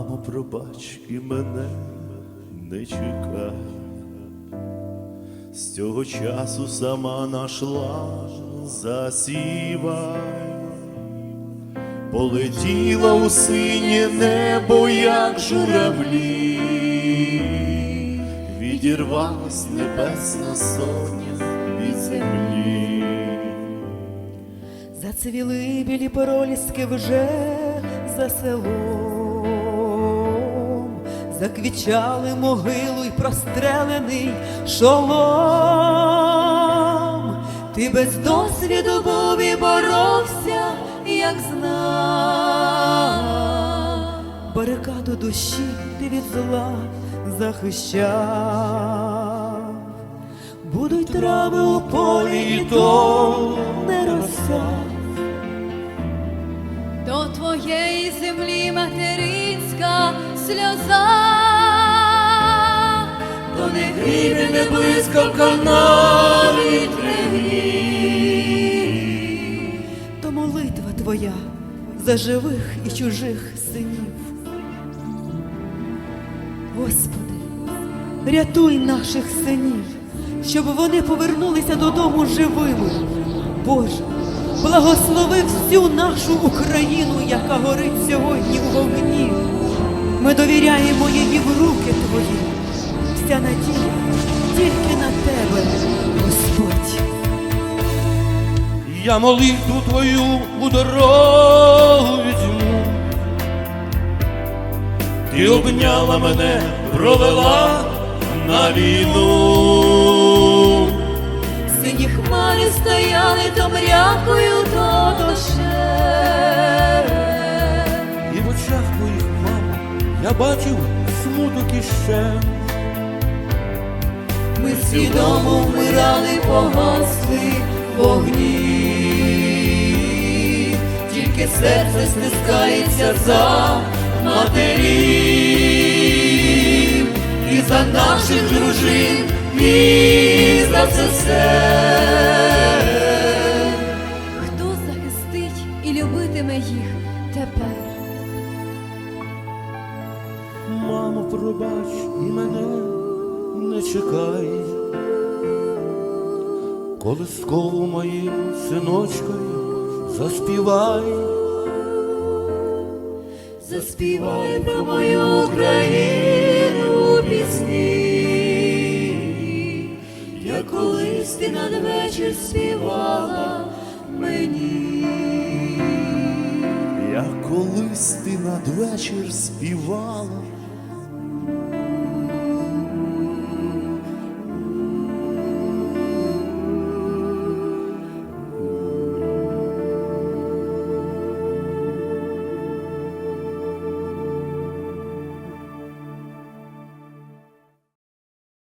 Мамо, пробач і мене не чекай. З цього часу сама нашла засівай, полетіла у синє небо, як журавлі, відірвалась небесна сотня від землі. Зацвіли білі проліски вже за селом, заквічали могилу й прострелений шолом. Ти без досвіду був і боровся, як знав. Барикаду душі ти від зла захищав. Будуть трави у полі, і то не роса. До твоєї землі материнська сльоза, То не грібе, не блискавка навіть То молитва твоя за живих і чужих синів. Господи, рятуй наших синів, щоб вони повернулися додому живими. Боже, благослови всю нашу Україну, яка горить сьогодні у вогні. Ми довіряємо її в руки Твої. Вся надія тільки на тебе, Господь. Я молитву твою у дорогу візьму. Ти обняла мене, провела на війну. Я бачив смуток іще. Ми свідомо вмирали, погасли вогні. Тільки серце стискається за матерів і за наших дружин, і за це все. хто захистить і любитиме їх тепер? Пробач і мене не чекай. Колискову моїм синочкою заспівай. Заспівай про мою Україну пісні, як колись ти надвечір співала мені. Я колись ти надвечір співала